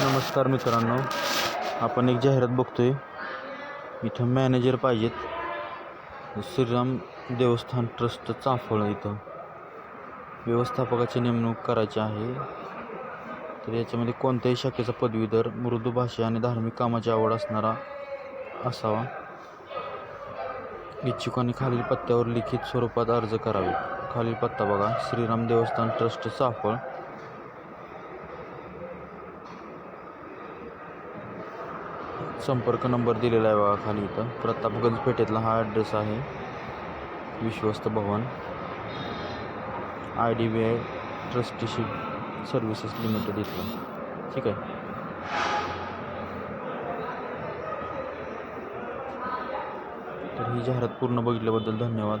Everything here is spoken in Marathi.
नमस्कार मित्रांनो आपण एक जाहिरात बघतो आहे इथं मॅनेजर पाहिजेत. श्रीराम देवस्थान ट्रस्ट चाफळ इथं. व्यवस्थापकाची नेमणूक करायची आहे. तर याच्यामध्ये कोणत्याही शाखेचा पदवीधर मृदू भाषा आणि धार्मिक कामाची आवड असणारा असावा. इच्छुकांनी खालील पत्त्यावर लिखित स्वरूपात अर्ज करावे. खालील पत्ता बघा. श्रीराम देवस्थान ट्रस्ट चाफळ. संपर्क नंबर दिलेला आहे बघा खाली इथं. प्रतापगंज पेठेतला हा ॲड्रेस आहे. Vishwast Bhavan. I D B I trusteeship services limited इथलं. ठीक आहे? तर ही जाहिरात पूर्ण बघितल्याबद्दल धन्यवाद.